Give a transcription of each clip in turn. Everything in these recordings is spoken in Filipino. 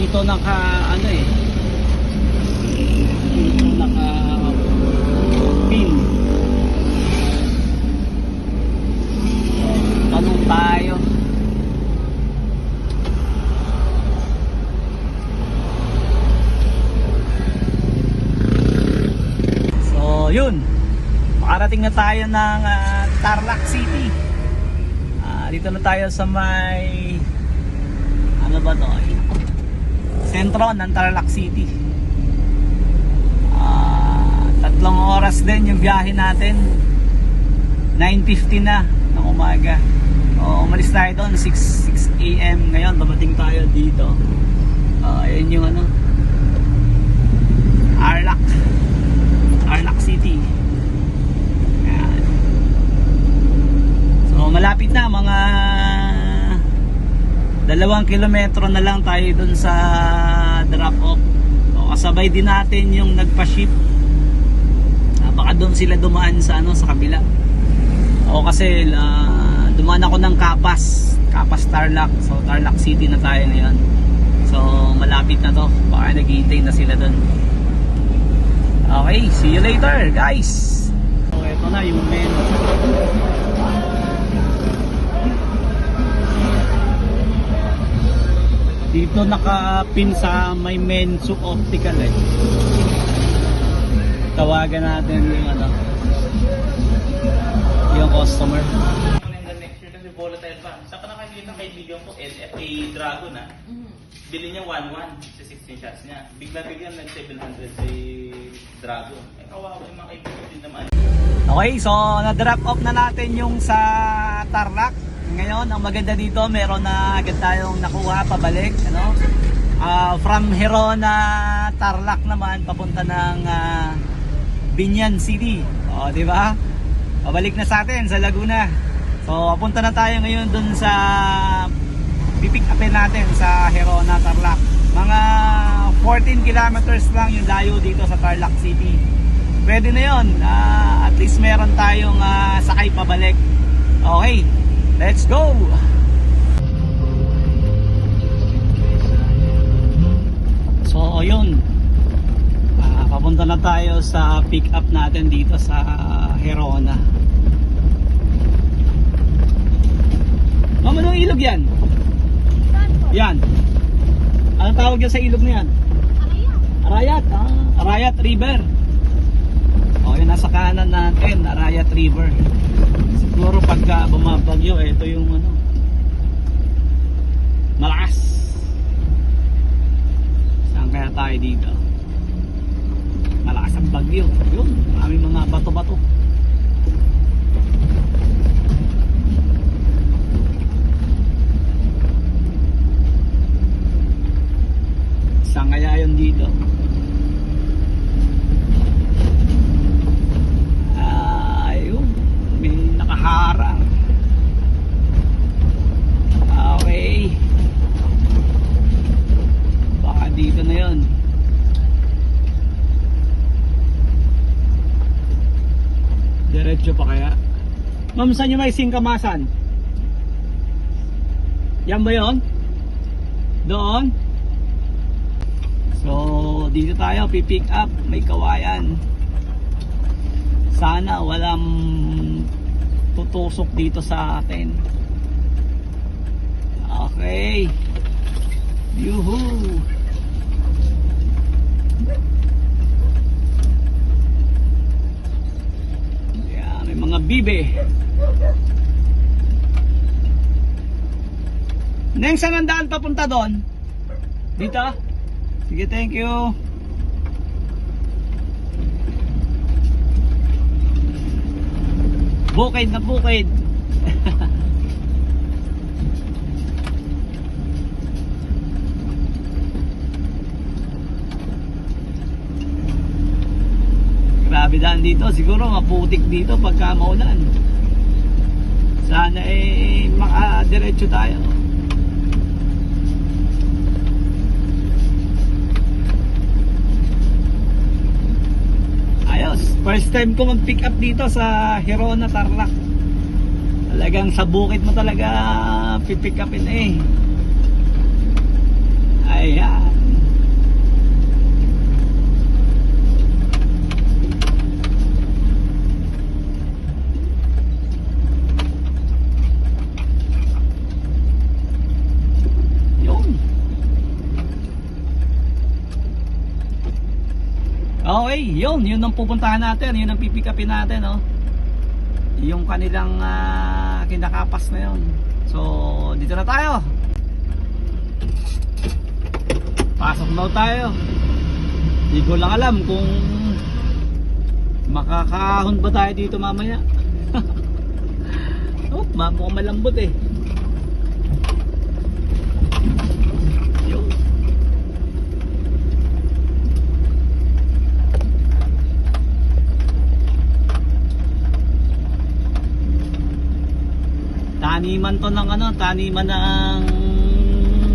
dito naka ano eh. Dito naka pin. Tanong tayo. So yun. Makarating na tayo ng ah, Tarlac City. Ah, dito na tayo sa may ano ba to sentro ng Tarlac City. Ah, tatlong oras din yung biyahe natin. 9.50 na ng umaga. O, umalis tayo doon 6, 6 a.m. ngayon. Dumating tayo dito. Ah, ayun yung ano Arlac Arlac City. Ayan. So malapit na mga dalawang kilometro na lang tayo dun sa drop off. So, kasabay din natin yung nagpa-ship. Ah, baka doon sila dumaan sa ano sa kabila. O kasi ah, dumaan ako ng Kapas, Kapas Tarlac. So Tarlac City na tayo ngayon. So malapit na to. Baka naghihintay na sila doon. Okay, see you later, guys. So ito na yung menu. Dito nakapin sa may Mensu Optical eh. Tawagan natin yung ano yung customer. Next year kasi volatile pa. Sa nakakita ng kaibigan ko, LFA Dragon ah. Bili niya 1-1 sa 16 shots niya. Bigla-bigla nag 700 si Dragon. Eh, kawawa yung mga kaibigan din naman. Okay, so na-drop off na natin yung sa Tarlac. Ngayon, ang maganda dito, meron na agad tayong nakuha pabalik, ano? Ah, from Herona, Tarlac naman papunta ng ah, Binyan City. O, di ba? Pabalik na sa atin sa Laguna. So, papunta na tayo ngayon dun sa pipick upin natin sa Herona, Tarlac. Mga 14 kilometers lang yung layo dito sa Tarlac City. Pwede na yun. Ah, at least meron tayong ah, sakay pabalik. Okay, let's go! So, yun. Ah, papunta na tayo sa pick up natin dito sa Herona. Mama, anong ilog yan? Yan. Anong tawag yan sa ilog na yan? Arayat. Ah, Arayat River. O, yun nasa kanan natin, Arayat River. Siguro pagka bumabagyo, ito yung ano, malakas. Saan kaya tayo dito? Malakas ang bagyo. Yun, maraming mga bato-bato. Saan kaya yun dito? Ayun, may nakaharang. Okay. Baka dito na yun. Diretso pa kaya? Ma'am, saan yung may singkamasan? Yan ba yun? Doon? So, dito tayo, pipick up, may kawayan. Sana walang tutusok dito sa atin. Okay. Yuhu! Yeah, may mga bibe. Neng, saan ang daan papunta doon? Dito? Sige, thank you. Bukid na bukid. Grabe daan dito. Siguro maputik dito pagka maulan. Sana eh makadiretso tayo. First time ko mag-pick up dito sa Hirona, Tarlac. Talagang sa bukid mo talaga pipick upin eh. Ayan. Okay, yun. Yun ang pupuntahan natin. Yun ang pipikapin natin, no? Yung kanilang ah, kinakapas na yun. So, dito na tayo. Pasok na tayo. Hindi ko lang alam kung makakahon ba tayo dito mamaya. oh, mukhang malambot eh. Yun. Taniman to ng ano, taniman ng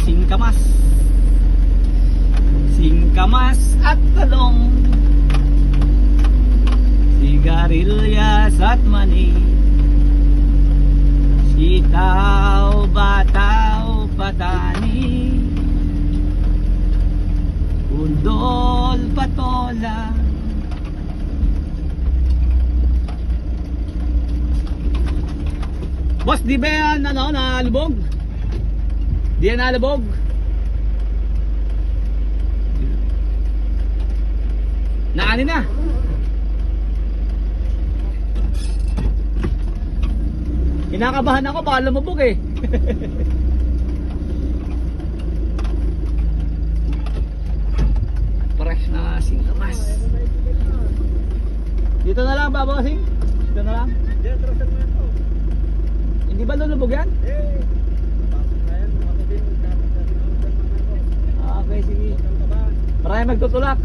singkamas. Singkamas at talong. Sigarilyas at mani. Sitaw, bataw, patani. Undol, patola. Boss, di ba yan, ano, nalubog? Di yan nalubog? Naani na? Kinakabahan ako, baka lumubog eh. Fresh na singkamas. Dito na lang, babasing. Dito na lang. Hindi ba lulubog yan? Ah, Okay, sige. Marami magtutulak.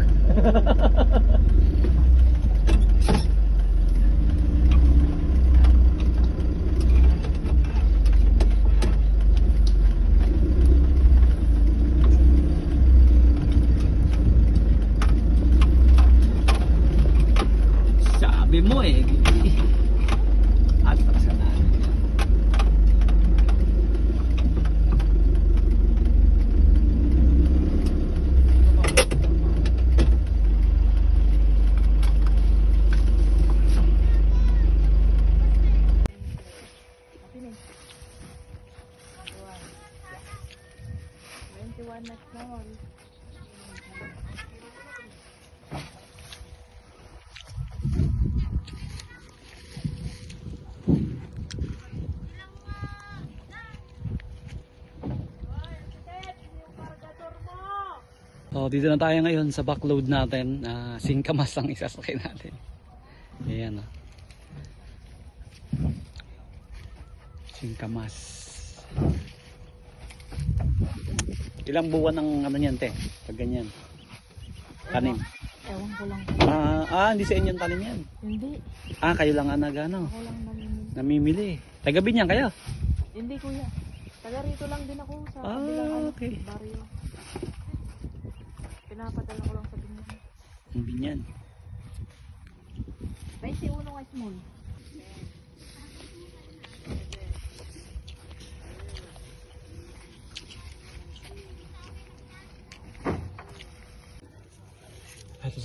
Sabi mo eh. Atras ka na. So, dito na tayo ngayon sa backload natin. Uh, singkamas ang isasakay natin. Ayan oh. Singkamas. Ilang buwan ang ano niyan, te? Pag ganyan. Tanim. Ewan ko lang. Ah, ah, hindi sa inyo ang tanim yan. Hindi. Ah, kayo lang ang nagano. Ako lang namimili. Namimili. Tagabi niyan kayo. Hindi kuya. Taga rito lang din ako sa Ah, kabilang ano, okay. barrio. Pinapadala ko lang sa binyan. Ang binyan. 21 nga small.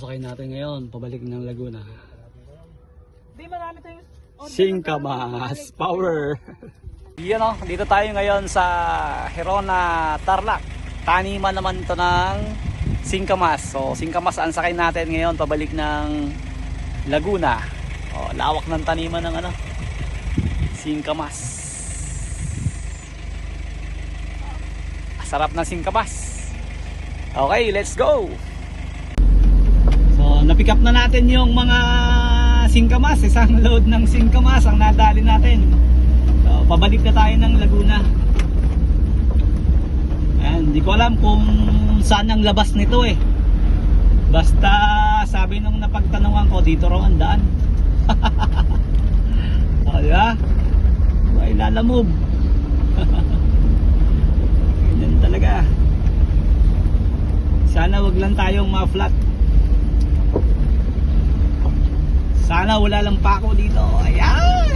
Ito sakay natin ngayon, pabalik ng Laguna. Di marami tayong Singkamas Power. Yan o, dito tayo ngayon sa Herona Tarlac. Taniman naman to ng Singkamas. So, Singkamas ang sakay natin ngayon pabalik ng Laguna. O, lawak ng taniman ng ano, Singkamas. Sarap ng Singkamas. Okay, let's go! So, na-pick up na natin yung mga singkamas, isang load ng singkamas ang nadali natin. So, pabalik na tayo ng Laguna. Ayan, hindi ko alam kung saan ang labas nito eh. Basta sabi nung napagtanungan ko, dito raw ang daan. o, di ba? Ay, lalamove. Ganyan talaga. Sana wag lang tayong ma-flat. Sana wala lang pa ako dito. Ayan!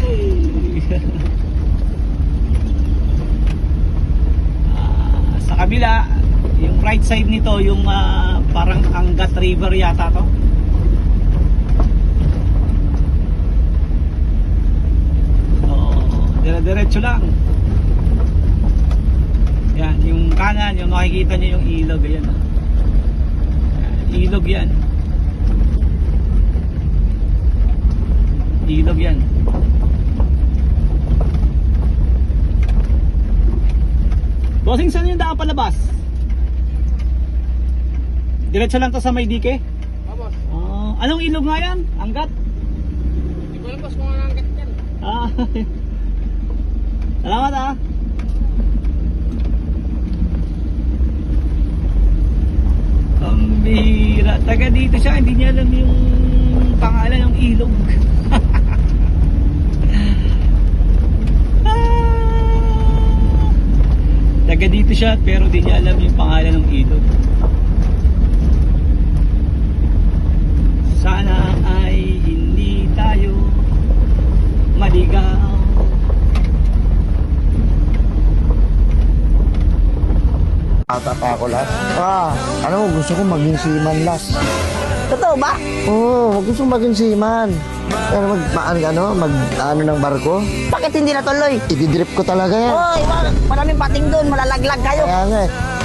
Ah, sa kabila, yung right side nito, yung ah, parang Angat River yata to. So, dire-diretso lang. Yan, yung kanan, yung makikita nyo yung ilog. Ayan, Ilog yan. Ilog yan. Bossing, saan yung daan palabas? Diretso lang to sa may dike? Vamos. Ah, anong ilog nga yan? Anggat? Hindi ko alam boss kung ano ang gat yan. Ah. Salamat ah. Pambira. Taga dito siya, hindi niya alam yung pangalan ng ilog. Taga dito siya, pero di niya alam yung pangalan ng ilog. Sana ay hindi tayo maligaw. Ata pa ako last. Ah, ano mo, gusto ko maging seaman last. Totoo ba? Oo, oh, gusto ko maging seaman. Pero mag, maan, ano, mag, ano ng barko. Bakit hindi natuloy? Ididrip ko talaga yan. Hoy, maraming pating doon, malalaglag kayo. Kaya nga eh.